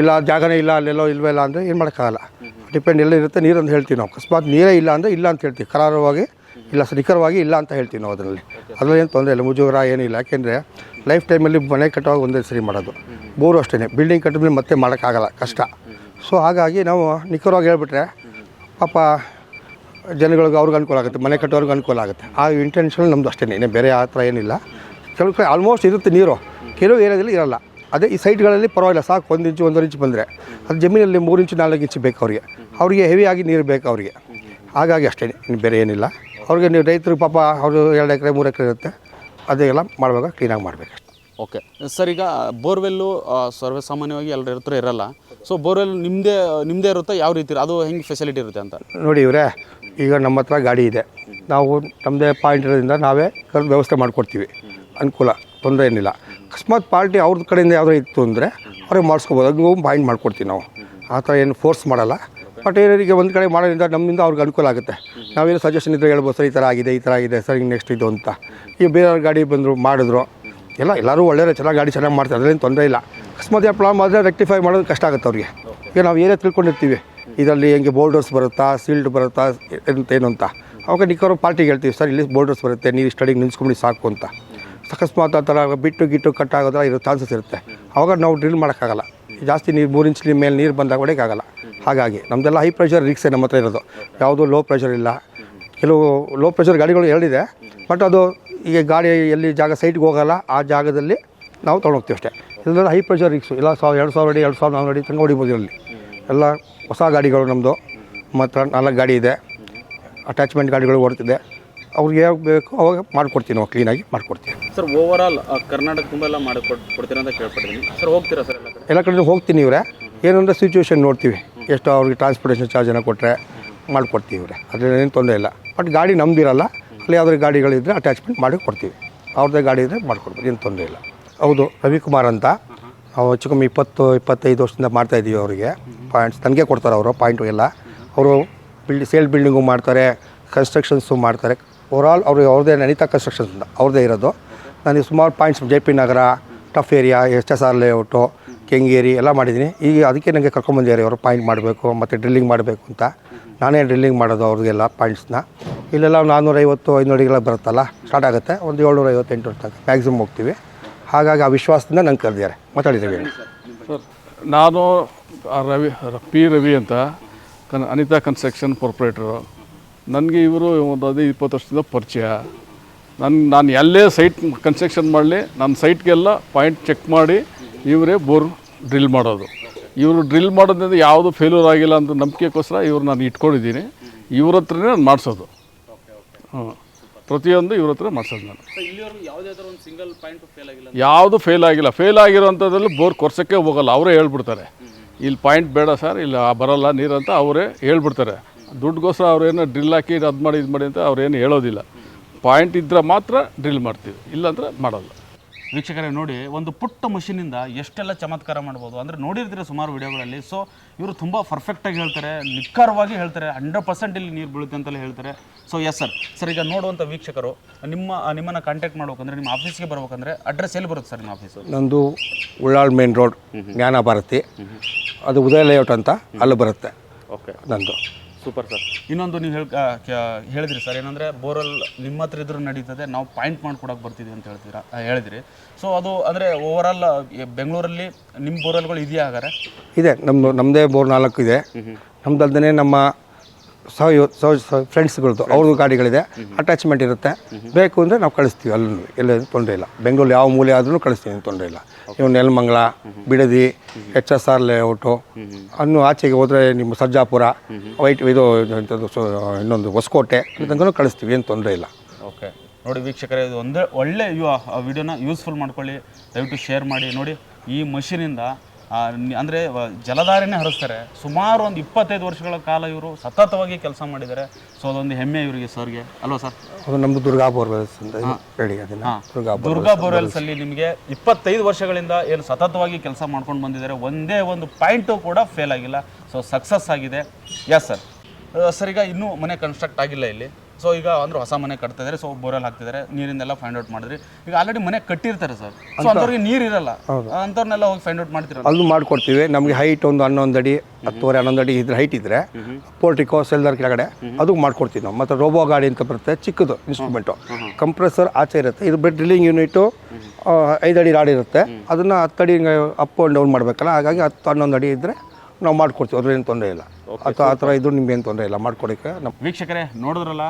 ಇಲ್ಲ ಜಾಗನೇ ಇಲ್ಲ, ಅಲ್ಲೆಲ್ಲೋ ಇಲ್ವೇ ಇಲ್ಲ ಅಂದರೆ ಏನು ಮಾಡೋಕ್ಕಾಗಲ್ಲ. ಡಿಪೆಂಡ್ ಎಲ್ಲ ಇರುತ್ತೆ. ನೀರು ಅಂತ ಹೇಳ್ತೀವಿ ನಾವು. ಅಕಸ್ಮಾತ್ ನೀರೇ ಇಲ್ಲ ಅಂದರೆ ಇಲ್ಲ ಅಂತ ಹೇಳ್ತೀವಿ. ಕರಾರವಾಗಿ ಇಲ್ಲ, ನಿಖರವಾಗಿ ಇಲ್ಲ ಅಂತ ಹೇಳ್ತೀವಿ ನಾವು ಅದರಲ್ಲಿ. ಅದರಲ್ಲಿ ಏನು ತೊಂದರೆ ಇಲ್ಲ. ಮುಜುಗರ ಏನಿಲ್ಲ ಯಾಕೆಂದರೆ ಲೈಫ್ ಟೈಮಲ್ಲಿ ಮನೆ ಕಟ್ಟುವಾಗ ಒಂದೇ ಸರಿ ಮಾಡೋದು. ಬೋರು ಅಷ್ಟೇ ಬಿಲ್ಡಿಂಗ್ ಕಟ್ಟಿದ್ಮೇಲೆ ಮತ್ತೆ ಮಾಡೋಕ್ಕಾಗಲ್ಲ. ಕಷ್ಟ. ಸೊ ಹಾಗಾಗಿ ನಾವು ನಿಖರವಾಗಿ ಹೇಳ್ಬಿಟ್ರೆ ಪಾಪ ಜನಗಳಿಗೆ ಅವ್ರಿಗೆ ಅನುಕೂಲ ಆಗುತ್ತೆ. ಮನೆ ಕಟ್ಟೋರ್ಗೆ ಅನುಕೂಲ ಆಗುತ್ತೆ. ಆ ಇಂಟೆನ್ಷನ್ ನಮ್ಮದು ಅಷ್ಟೇ ಬೇರೆ ಆ ಥರ ಏನಿಲ್ಲ. ಕೆಲವು ಕಡೆ ಆಲ್ಮೋಸ್ಟ್ ಇರುತ್ತೆ ನೀರು. ಕೆಲವು ಏರಿಯಾದಲ್ಲಿ ಇರಲ್ಲ. ಅದೇ ಈ ಸೈಟ್ಗಳಲ್ಲಿ ಪರವಾಗಿಲ್ಲ ಸಾಕು. ಒಂದು ಇಂಚು ಒಂದೂವರೆ ಇಂಚು ಬಂದರೆ. ಅದು ಜಮೀನಲ್ಲಿ ಮೂರು ಇಂಚು ನಾಲ್ಕು ಇಂಚು ಬೇಕು ಅವರಿಗೆ. ಅವರಿಗೆ ಹೆವಿಯಾಗಿ ನೀರು ಬೇಕು ಅವರಿಗೆ. ಹಾಗಾಗಿ ಅಷ್ಟೇ ಇನ್ನು ಬೇರೆ ಏನಿಲ್ಲ. ಅವ್ರಿಗೆ ನೀವು ರೈತರು ಪಾಪ ಅವರು ಎರಡು ಎಕರೆ ಮೂರು ಎಕರೆ ಇರುತ್ತೆ. ಅದೆಲ್ಲ ಮಾಡುವಾಗ ಕ್ಲೀನಾಗಿ ಮಾಡಬೇಕು ಓಕೆ. ಸರ್ ಈಗ ಬೋರ್ವೆಲ್ಲು ಸರ್ವೇ ಸಾಮಾನ್ಯವಾಗಿ ಎಲ್ಲರ ಹತ್ರ ಇರಲ್ಲ. ಸೊ ಬೋರ್ವೆಲ್ ನಿಮ್ಮದೇ ನಿಮ್ಮದೇ ಇರುತ್ತೆ? ಯಾವ ರೀತಿ ಅದು ಹೆಂಗೆ ಫೆಸಿಲಿಟಿ ಇರುತ್ತೆ ಅಂತ? ನೋಡಿ ಇವರೇ ಈಗ ನಮ್ಮ ಹತ್ರ ಗಾಡಿ ಇದೆ. ನಾವು ನಮ್ಮದೇ ಪಾಯಿಂಟ್ ಇರೋದ್ರಿಂದ ನಾವೇ ಕರೆದು ವ್ಯವಸ್ಥೆ ಮಾಡಿಕೊಡ್ತೀವಿ. ಅನುಕೂಲ, ತೊಂದರೆ ಏನಿಲ್ಲ. ಅಕಸ್ಮಾತ್ ಪಾರ್ಟಿ ಅವ್ರದ್ದು ಕಡೆಯಿಂದ ಯಾವುದೋ ಇತ್ತು ಅಂದರೆ ಅವ್ರಿಗೆ ಮಾಡಿಸ್ಕೋಬೋದು. ಅದು ಬೈಂಡ್ ಮಾಡ್ಕೊಡ್ತೀವಿ ನಾವು. ಆ ಥರ ಏನು ಫೋರ್ಸ್ ಮಾಡಲ್ಲ. ಬಟ್ ಏನರಿಗೆ ಒಂದು ಕಡೆ ಮಾಡೋದ್ರಿಂದ ನಮ್ಮಿಂದ ಅವ್ರಿಗೆ ಅನುಕೂಲ ಆಗುತ್ತೆ. ನಾವೇನು ಸಜೆಷನ್ ಇದ್ದರೆ ಹೇಳ್ಬೋದು, ಸರ್, ಈ ಥರ ಆಗಿದೆ, ಈ ಥರ ಆಗಿದೆ, ಸರ್ ಹಿಂಗೆ ನೆಕ್ಸ್ಟ್ ಇದು ಅಂತ. ಈಗ ಬೇರೆಯವ್ರ ಗಾಡಿ ಬಂದರು, ಮಾಡಿದ್ರು. ಎಲ್ಲ, ಎಲ್ಲರೂ ಒಳ್ಳೆಯ ಚೆನ್ನಾಗಿ ಗಾಡಿ ಚೆನ್ನಾಗಿ ಮಾಡ್ತಾರೆ. ಅದರಲ್ಲಿ ತೊಂದರೆ ಇಲ್ಲ. ಅಕಸ್ಮಾತ್ ಯಾವ ಪ್ರಾಬ್ಲಮ್ ಆದರೆ ರೆಕ್ಟಿಫೈ ಮಾಡೋದು ಕಷ್ಟ ಆಗುತ್ತೆ ಅವ್ರಿಗೆ. ಈಗ ನಾವು ಏನೇ ತಿಳ್ಕೊಂಡಿರ್ತೀವಿ, ಇದರಲ್ಲಿ ಹೆಂಗೆ ಬೋಲ್ಡರ್ಸ್ ಬರುತ್ತಾ ಸೀಲ್ಡ್ ಬರುತ್ತಾ ಏನು ಅಂತ. ಅವಾಗ ನಿಕ್ಕವರು ಪಾರ್ಟಿಗೆ ಹೇಳ್ತೀವಿ, ಸರ್, ಇಲ್ಲಿ ಬೋಲ್ಡರ್ಸ್ ಬರುತ್ತೆ, ನೀವು ಸ್ಟಡಿಗೆ ನಿಲ್ಸ್ಕೊಂಡು ಸಾಕು ಅಂತ. ಅಕಸ್ಮಾತ್ ಆ ಥರ ಬಿಟ್ಟು ಗಿಟ್ಟು ಕಟ್ ಆಗೋದ್ರ ಇರೋ ಚಾನ್ಸಸ್ ಇರುತ್ತೆ. ಅವಾಗ ನಾವು ಡ್ರಿಲ್ ಮಾಡೋಕ್ಕಾಗಲ್ಲ. ಜಾಸ್ತಿ ನೀರು ಮೂರು ಇಂಚ್ ಮೇಲೆ ನೀರು ಬಂದಾಗ ಹೊಡೆಯೋಕ್ಕಾಗಲ್ಲ. ಹಾಗಾಗಿ ನಮ್ಮದೆಲ್ಲ ಹೈ ಪ್ರೆಷರ್ ರಿಕ್ಸೇ ನಮ್ಮ ಹತ್ರ ಇರೋದು. ಯಾವುದೂ ಲೋ ಪ್ರೆಷರ್ ಇಲ್ಲ. ಕೆಲವು ಲೋ ಪ್ರೆಷರ್ ಗಾಡಿಗಳು ಎರಡಿದೆ ಬಟ್ ಅದು ಈಗ ಗಾಡಿ ಎಲ್ಲಿ ಜಾಗ ಸೈಟ್ಗೆ ಹೋಗಲ್ಲ, ಆ ಜಾಗದಲ್ಲಿ ನಾವು ತೊಗೊಂಡೋಗ್ತೀವಿ ಅಷ್ಟೇ. ಇಲ್ಲದೆಲ್ಲ ಹೈ ಪ್ರೆಷರ್ ರಿಕ್ಸು ಇಲ್ಲ, ಸಾವಿರ, ಎರಡು ಸಾವಿರ ಅಡಿ, ಎರಡು ಸಾವಿರ ನಾಲ್ಕು ಅಡಿ ತನಕ ಹೊಡಿಬೋದು ಇಲ್ಲಿ. ಎಲ್ಲ ಹೊಸ ಗಾಡಿಗಳು ನಮ್ಮದು ಮತ್ತು ನಾಲ್ಕು ಗಾಡಿ ಇದೆ. ಅಟ್ಯಾಚ್ಮೆಂಟ್ ಗಾಡಿಗಳು ಓಡ್ತಿದೆ. ಅವ್ರಿಗೆ ಯಾವಾಗ ಬೇಕು ಅವಾಗ ಮಾಡಿಕೊಡ್ತೀವಿ ನಾವು ಕ್ಲೀನಾಗಿ ಮಾಡಿಕೊಡ್ತೀವಿ ಸರ್ ಓವರ್ ಆಲ್ ಕರ್ನಾಟಕ ತುಂಬ ಎಲ್ಲ ಮಾಡಿ ಕೊಡ್ತೀರಾ ಅಂತ ಕೇಳ್ಪಟ್ಟಿದ್ದೀನಿ. ಸರ್ ಹೋಗ್ತೀರಾ ಸರ್ ಎಲ್ಲ ಕಡೆ? ಎಲ್ಲ ಕಡೆ ಹೋಗ್ತೀನಿ ಇವರೇ. ಏನಂದ್ರೆ ಸಿಚುವೇಶನ್ ನೋಡ್ತೀವಿ. ಎಷ್ಟು ಅವ್ರಿಗೆ ಟ್ರಾನ್ಸ್ಪೋರ್ಟೇಷನ್ ಚಾರ್ಜನ್ನು ಕೊಟ್ಟರೆ ಮಾಡಿಕೊಡ್ತೀವಿ ಇವರೇ. ಏನು ತೊಂದರೆ ಇಲ್ಲ. ಬಟ್ ಗಾಡಿ ನಮ್ದಿರಲ್ಲ ಅಲ್ಲಿ ಯಾವ್ದಾದ್ರು ಗಾಡಿಗಳಿದ್ದರೆ ಅಟ್ಯಾಚ್ಮೆಂಟ್ ಮಾಡಿ ಕೊಡ್ತೀವಿ. ಅವ್ರದ್ದೇ ಗಾಡಿ ಇದ್ದರೆ ಮಾಡಿಕೊಡ್ಬೋದು ಏನು ತೊಂದರೆ ಇಲ್ಲ. ಹೌದು ರವಿಕುಮಾರ್ ಅಂತ. ನಾವು ಹೆಚ್ಚು ಕಮ್ಮಿ ಇಪ್ಪತ್ತು ಇಪ್ಪತ್ತೈದು ವರ್ಷದಿಂದ ಮಾಡ್ತಾಯಿದ್ದೀವಿ ಅವರಿಗೆ. ಪಾಯಿಂಟ್ಸ್ ತನಗೆ ಕೊಡ್ತಾರೆ ಅವರು ಪಾಯಿಂಟು ಎಲ್ಲ. ಅವರು ಬಿಲ್ಡಿ ಸೇಲ್ ಬಿಲ್ಡಿಂಗು ಮಾಡ್ತಾರೆ ಕನ್ಸ್ಟ್ರಕ್ಷನ್ಸು ಮಾಡ್ತಾರೆ. ಓವರಾಲ್ ಅವರು ಅವ್ರದ್ದೇ ನನಿತಾ ಕನ್ಸ್ಟ್ರಕ್ಷನ್ಸ್ ಅವ್ರದೇ ಅವ್ರದ್ದೇ ಇರೋದು. ನನಗೆ ಸುಮಾರು points J P Nagar tough area S S R layout Kengeri ಎಲ್ಲ ಮಾಡಿದ್ದೀನಿ. ಈಗ ಅದಕ್ಕೆ ನನಗೆ ಕರ್ಕೊಂಬಂದಿದ್ದಾರೆ ಅವರು ಪಾಯಿಂಟ್ ಮಾಡಬೇಕು ಮತ್ತು ಡ್ರಿಲ್ಲಿಂಗ್ ಮಾಡಬೇಕು ಅಂತ. ನಾನೇ ಡ್ರಿಲ್ಲಿಂಗ್ ಮಾಡೋದು ಅವ್ರಿಗೆಲ್ಲ ಪಾಯಿಂಟ್ಸ್ನ ಇಲ್ಲೆಲ್ಲ ನಾನ್ನೂರೈವತ್ತು ಐನೂರಿಗೆಲ್ಲ ಬರುತ್ತಲ್ಲ ಸ್ಟಾರ್ಟ್ ಆಗುತ್ತೆ. ಒಂದು ಏಳ್ನೂರ ಐವತ್ತೆಂಟು ತನಕ ಮ್ಯಾಕ್ಸಿಮಮ್ ಹೋಗ್ತೀವಿ. ಹಾಗಾಗಿ ಆ ವಿಶ್ವಾಸದಿಂದ ನಂಗೆ ಕರೆದಿದ್ದಾರೆ. ಮಾತಾಡಿದ್ದೀವಿ. ನಾನು ರವಿ, ಪಿ ರವಿ ಅಂತ, ಕನ್ ಅನಿತಾ ಕನ್ಸ್ಟ್ರಕ್ಷನ್ ಕಾರ್ಪೊರೇಟ್ರು ನನಗೆ ಇವರು ಒಂದು ಹದಿನೈದು ಇಪ್ಪತ್ತು ವರ್ಷದಿಂದ ಪರಿಚಯ. ನನ್ನ ನಾನು ಎಲ್ಲೇ ಸೈಟ್ ಕನ್ಸ್ಟ್ರಕ್ಷನ್ ಮಾಡಲಿ ನನ್ನ ಸೈಟ್ಗೆಲ್ಲ ಪಾಯಿಂಟ್ ಚೆಕ್ ಮಾಡಿ ಇವರೇ ಬೋರ್ ಡ್ರಿಲ್ ಮಾಡೋದು. ಇವರು ಡ್ರಿಲ್ ಮಾಡೋದ್ರಿಂದ ಯಾವುದು ಫೇಲ್ಯೂರ್ ಆಗಿಲ್ಲ ಅಂತ ನಂಬಿಕೆಗೋಸ್ಕರ ಇವ್ರು ನಾನು ಇಟ್ಕೊಂಡಿದ್ದೀನಿ. ಇವ್ರ ಹತ್ರನೇ ನಾನು ಮಾಡಿಸೋದು. ಹಾಂ ಪ್ರತಿಯೊಂದು ಇವ್ರ ಹತ್ರ ಮಾಡಿಸೋದು ನಾನು. ಯಾವುದೇ ಫೇಲ್ ಆಗಿಲ್ಲ ಯಾವುದು ಫೇಲ್ ಆಗಿಲ್ಲ. ಫೇಲ್ ಆಗಿರೋಂಥದ್ರಲ್ಲಿ ಬೋರ್ ಕೊರ್ಸೋಕ್ಕೆ ಹೋಗಲ್ಲ. ಅವರೇ ಹೇಳ್ಬಿಡ್ತಾರೆ. ಇಲ್ಲಿ ಪಾಯಿಂಟ್ ಬೇಡ ಸರ್ ಇಲ್ಲಿ ಬರೋಲ್ಲ ಬರಲ್ಲ ನೀರು ಅಂತ ಅವರೇ ಹೇಳ್ಬಿಡ್ತಾರೆ. ದುಡ್ಡುಗೋಸ್ಕರ ಅವ್ರೇನು ಡ್ರಿಲ್ ಹಾಕಿ ಅದು ಮಾಡಿ ಇದು ಮಾಡಿ ಅಂತ ಅವ್ರೇನು ಹೇಳೋದಿಲ್ಲ. ಪಾಯಿಂಟ್ ಇದ್ದರೆ ಮಾತ್ರ ಡ್ರಿಲ್ ಮಾಡ್ತೀವಿ ಇಲ್ಲಾಂದರೆ ಮಾಡಲ್ಲ. ವೀಕ್ಷಕರೇ ನೋಡಿ ಒಂದು ಪುಟ್ಟ ಮಷಿನಿಂದ ಎಷ್ಟೆಲ್ಲ ಚಮತ್ಕಾರ ಮಾಡ್ಬೋದು ಅಂದರೆ ನೋಡಿರ್ತೀರ ಸುಮಾರು ವಿಡಿಯೋಗಳಲ್ಲಿ. ಸೊ ಇವರು ತುಂಬ ಪರ್ಫೆಕ್ಟಾಗಿ ಹೇಳ್ತಾರೆ ನಿಖರವಾಗಿ ಹೇಳ್ತಾರೆ ಹಂಡ್ರೆಡ್ ಪರ್ಸೆಂಟ್ ಇಲ್ಲಿ ನೀರು ಬೀಳುತ್ತೆ ಅಂತಲೇ ಹೇಳ್ತಾರೆ. ಸೊ ಎಸ್ ಸರ್ ಸರ್ ಈಗ ನೋಡುವಂಥ ವೀಕ್ಷಕರು ನಿಮ್ಮ ನಿಮ್ಮನ್ನು ಕಾಂಟ್ಯಾಕ್ಟ್ ಮಾಡ್ಬೇಕಂದ್ರೆ ನಿಮ್ಮ ಆಫೀಸ್ಗೆ ಬರ್ಬೇಕಂದ್ರೆ ಅಡ್ರೆಸ್ ಎಲ್ಲಿ ಬರುತ್ತೆ ಸರ್ ನಿಮ್ಮ ಆಫೀಸು ನಂದು ಉಳ್ಳಾಳ್ ಮೇನ್ ರೋಡ್ ಜ್ಞಾನ ಭಾರತಿ ಅದು ಉದಯ ಲೇಔಟ್ ಅಂತ ಅಲ್ಲಿ ಬರುತ್ತೆ ಓಕೆ ನಂದು. Super sir. ಇನ್ನೊಂದು ನೀವು ಹೇಳಿ ಹೇಳಿದ್ರಿ ಸರ್ ಏನಂದರೆ ಬೋರಲ್ ನಿಮ್ಮ ಹತ್ರ ಇದ್ರೂ ನಡೀತದೆ ನಾವು ಪಾಯಿಂಟ್ ಮಾಡ್ಕೊಡಕ್ಕೆ ಬರ್ತೀವಿ ಅಂತ ಹೇಳ್ತೀರಾ ಹೇಳಿದ್ರಿ. ಸೊ ಅದು ಅಂದರೆ ಓವರಾಲ್ ಬೆಂಗಳೂರಲ್ಲಿ ನಿಮ್ಮ ಬೋರಲ್ಗಳು ಇದೆಯಾ ಹಾಗಾದ್ರೆ? ಇದೆ ನಮ್ಮದು ನಮ್ಮದೇ ಬೋರ್ ನಾಲ್ಕು ಇದೆ. ನಮ್ದಲ್ದೇ ನಮ್ಮ ಸಹ ಫ್ರೆಂಡ್ಸ್ಗಳದ್ದು ಅವ್ರದ್ದು ಗಾಡಿಗಳಿದೆ. ಅಟ್ಯಾಚ್ಮೆಂಟ್ ಇರುತ್ತೆ. ಬೇಕು ಅಂದರೆ ನಾವು ಕಳಿಸ್ತೀವಿ ಅಲ್ಲೂ. ಎಲ್ಲ ತೊಂದರೆ ಇಲ್ಲ. ಬೆಂಗಳೂರು ಯಾವ ಮೂಲೆ ಆದ್ರೂ ಕಳಿಸ್ತೀವಿ ತೊಂದರೆ ಇಲ್ಲ. ನೀವು Nelamangala Bidadi H S R layout. ಅನ್ನು ಆಚೆಗೆ ಹೋದರೆ ನಿಮ್ಮ ಸರ್ಜಾಪುರ ವೈಟ್ ಇದು ಇನ್ನೊಂದು ಹೊಸಕೋಟೆ ಇದನ್ನು ತನಕ ಕಳಿಸ್ತೀವಿ ಏನು ತೊಂದರೆ ಇಲ್ಲ. ಓಕೆ ನೋಡಿ ವೀಕ್ಷಕರೇ ಇದು ಒಂದೇ ಒಳ್ಳೆ ವಿಡಿಯೋನ ಯೂಸ್ಫುಲ್ ಮಾಡ್ಕೊಳ್ಳಿ. ದಯವಿಟ್ಟು ಶೇರ್ ಮಾಡಿ. ನೋಡಿ ಈ ಮಷೀನಿಂದ ಅಂದರೆ ಜಲಧಾರೆನೇ ಹರಿಸ್ತಾರೆ. ಸುಮಾರು ಒಂದು ಇಪ್ಪತ್ತೈದು ವರ್ಷಗಳ ಕಾಲ ಇವರು ಸತತವಾಗಿ ಕೆಲಸ ಮಾಡಿದ್ದಾರೆ ಸೊ ಅದೊಂದು ಹೆಮ್ಮೆ ಇವರಿಗೆ ಸರ್ಗೆ. ಅಲ್ವಾ ಸರ್? ಅದು ನಮ್ಮದು ದುರ್ಗಾ ಬೋರ್ವೆಲ್ಸ್ ಅಂತ ಹೇಳಿ ಅದನ್ನು. ದುರ್ಗಾ ದುರ್ಗಾ ಬೋರ್ವೆಲ್ಸ್ ಅಲ್ಲಿ ನಿಮಗೆ ಇಪ್ಪತ್ತೈದು ವರ್ಷಗಳಿಂದ ಏನು ಸತತವಾಗಿ ಕೆಲಸ ಮಾಡ್ಕೊಂಡು ಬಂದಿದ್ದಾರೆ ಒಂದೇ ಒಂದು ಪಾಯಿಂಟು ಕೂಡ ಫೇಲ್ ಆಗಿಲ್ಲ. ಸೊ ಸಕ್ಸಸ್ ಆಗಿದೆ. ಎಸ್ ಸರ್ ಸರ್ ಈಗ ಇನ್ನೂ ಮನೆ ಕನ್ಸ್ಟ್ರಕ್ಟ್ ಆಗಿಲ್ಲ ಇಲ್ಲಿ? ಸೊ ಈಗ ಅಂದ್ರೆ ಹೊಸ ಮನೆ ಕಟ್ತಾ ಇದ್ದಾರೆ ಸೊ ಬೋರಲ್ ಹಾಕ್ತಿದ್ದಾರೆ ನೀರಿಂದೆಲ್ಲ ಫೈಂಡ್ ಔಟ್ ಮಾಡಿದ್ರಿ. ಈಗ ಆಲ್ರೆಡಿ ಮನೆ ಕಟ್ಟಿರ್ತಾರೆ ಸರ್ ಸೊ ಅಂಥವ್ರಿಗೆ ನೀರು ಇರಲ್ಲ. ಅಂಥವ್ರನ್ನೆಲ್ಲ ಹೋಗಿ ಫೈಂಡ್ ಔಟ್ ಮಾಡ್ತೀರಲ್ಲ. ಅಲ್ಲೂ ಮಾಡ್ಕೊಡ್ತೀವಿ. ನಮಗೆ ಹೈಟ್ ಒಂದು ಹನ್ನೊಂದು ಅಡಿ ಹತ್ತುವರೆ ಹನ್ನೊಂದು ಅಡಿ ಇದ್ರೆ ಹೈಟ್ ಇದ್ರೆ ಪೋರ್ಟಿಕೋ ಸೆಲ್ದಾರ್ ಕೆಳಗಡೆ ಅದು ಮಾಡ್ಕೊಡ್ತೀವಿ ನಾವು. ಮತ್ತು ರೋಬೋ ಗಾಡಿ ಅಂತ ಬರುತ್ತೆ ಚಿಕ್ಕದು ಇನ್ಸ್ಟ್ರೂಮೆಂಟು ಕಂಪ್ರೆಸರ್ ಆಚೆ ಇರುತ್ತೆ. ಇದು ಬೆಡ್ ಡ್ರಿಲ್ಲಿಂಗ್ ಯೂನಿಟು ಐದು ಅಡಿ ರಾಡ್ ಇರುತ್ತೆ. ಅದನ್ನು ಹತ್ತು ಅಡಿ ಅಪ್ ಆ್ಯಂಡ್ ಡೌನ್ ಮಾಡಬೇಕಲ್ಲ ಹಾಗಾಗಿ ಹತ್ತು ಹನ್ನೊಂದು ಅಡಿ ಇದ್ದರೆ ನಾವು ಮಾಡ್ಕೊಡ್ತೀವಿ. ಅದ್ರೇನು ತೊಂದರೆ ಇಲ್ಲ. ಅಥವಾ ಆ ಥರ ಇದ್ರೂ ಏನು ತೊಂದರೆ ಇಲ್ಲ ಮಾಡ್ಕೊಡೋಕ್ಕೆ ನಮ್ಮ ವೀಕ್ಷಕರೇ ನೋಡಿದ್ರಲ್ಲ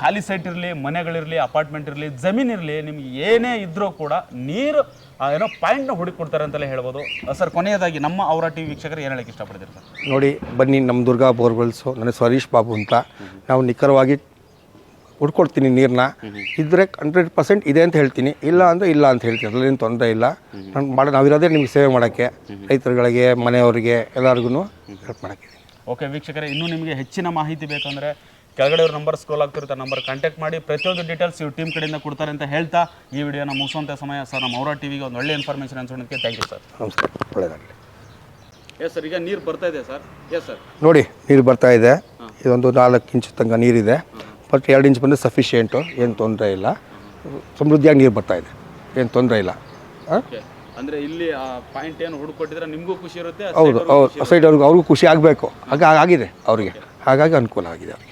ಖಾಲಿ ಸೈಟ್ ಇರಲಿ ಮನೆಗಳಿರಲಿ ಅಪಾರ್ಟ್ಮೆಂಟ್ ಇರಲಿ ಜಮೀನು ಇರಲಿ ನಿಮ್ಗೆ ಏನೇ ಇದ್ರೂ ಕೂಡ ನೀರು ಏನೋ ಪಾಯಿಂಟ್ನ ಹುಡುಕಿ ಅಂತಲೇ ಹೇಳ್ಬೋದು. ಸರ್ ಕೊನೆಯದಾಗಿ ನಮ್ಮ ಅವರ ಟಿ ವಿ ವೀಕ್ಷಕರು ಏನು ಹೇಳಕ್ಕೆ ಇಷ್ಟಪಡ್ತೀರಿ ಸರ್ ನೋಡಿ ಬನ್ನಿ ನಮ್ಮ ದುರ್ಗಾ ಬೋರ್ವೆಲ್ಸು ನನ್ನ ಸ್ವರೀಶ್ ಬಾಬು ಅಂತ. ನಾವು ನಿಖರವಾಗಿ ಹುಡ್ಕೊಡ್ತೀನಿ ನೀರನ್ನ ಇದ್ರೆ ಹಂಡ್ರೆಡ್ ಪರ್ಸೆಂಟ್ ಇದೆ ಅಂತ ಹೇಳ್ತೀನಿ. ಇಲ್ಲ ಅಂದರೆ ಇಲ್ಲ ಅಂತ ಹೇಳ್ತೀನಿ. ಅದರಲ್ಲೇನು ತೊಂದರೆ ಇಲ್ಲ. ನಾನು ಮಾಡೋ ನಾವಿರೋದೇ ನಿಮ್ಗೆ ಸೇವೆ ಮಾಡೋಕ್ಕೆ. ರೈತರುಗಳಿಗೆ ಮನೆಯವರಿಗೆ ಎಲ್ಲರಿಗೂ ಹೆಲ್ಪ್ ಮಾಡೋಕ್ಕೆ. ಓಕೆ ವೀಕ್ಷಕರೇ ಇನ್ನೂ ನಿಮಗೆ ಹೆಚ್ಚಿನ ಮಾಹಿತಿ ಬೇಕಂದರೆ ಕೆಳಗಡೆ ಅವ್ರ ನಂಬರ್ ಸ್ಕ್ರೋಲ್ ಆಗ್ತಿರುತ್ತೆ ನಂಬರ್ ಕಾಂಟ್ಯಾಕ್ಟ್ ಮಾಡಿ ಪ್ರತಿಯೊಂದು ಡೀಟೇಲ್ಸ್ ಇವ್ರ ಟೀಮ್ ಕಡೆಯಿಂದ ಕೊಡ್ತಾರೆ ಅಂತ ಹೇಳ್ತಾ ಈ ವಿಡಿಯೋನ ಮುಗಿಸುವಂಥ ಸಮಯ. ಸರ್ ನಮ್ಮ ಅವರ ಟಿವಿಗೆ ಒಂದು ಒಳ್ಳೆ ಇನ್ಫಾರ್ಮೇಷನ್ ಅನ್ಸೋಣಕ್ಕೆ ಥ್ಯಾಂಕ್ ಯು ಸರ್ ನಮಸ್ಕಾರ ಒಳ್ಳೆಯದಾಗಲಿ ಎಸ್ ಸರ್ ಈಗ ನೀರು ಬರ್ತಾ ಇದೆ ಸರ್ ಎಸ್ ಸರ್ ನೋಡಿ ನೀರು ಬರ್ತಾ ಇದೆ. ಇದೊಂದು ನಾಲ್ಕು ಇಂಚು ತನಕ ನೀರಿದೆ. ಬಟ್ ಎರಡು ಇಂಚ್ ಬಂದರೆ ಸಫಿಷಿಯೆಂಟು ಏನು ತೊಂದರೆ ಇಲ್ಲ. ಸಮೃದ್ಧಿಯಾಗಿ ನೀರು ಬರ್ತಾ ಇದೆ. ಏನು ತೊಂದರೆ ಇಲ್ಲ. ಹಾಂ? ಓಕೆ ಅಂದರೆ ಇಲ್ಲಿ ಆ ಪಾಯಿಂಟ್ ಏನು ಹುಡುಕೊಟ್ಟಿದ್ರೆ ನಿಮಗೂ ಖುಷಿ ಇರುತ್ತೆ ಹೌದು ಹೌದು ಸೈಡ್ ಅವ್ರಿಗೆ ಅವ್ರಿಗೂ ಖುಷಿ ಆಗಬೇಕು. ಹಾಗೆ ಆಗಿದೆ ಅವರಿಗೆ. ಹಾಗಾಗಿ ಅನುಕೂಲ ಆಗಿದೆ ಅವರಿಗೆ.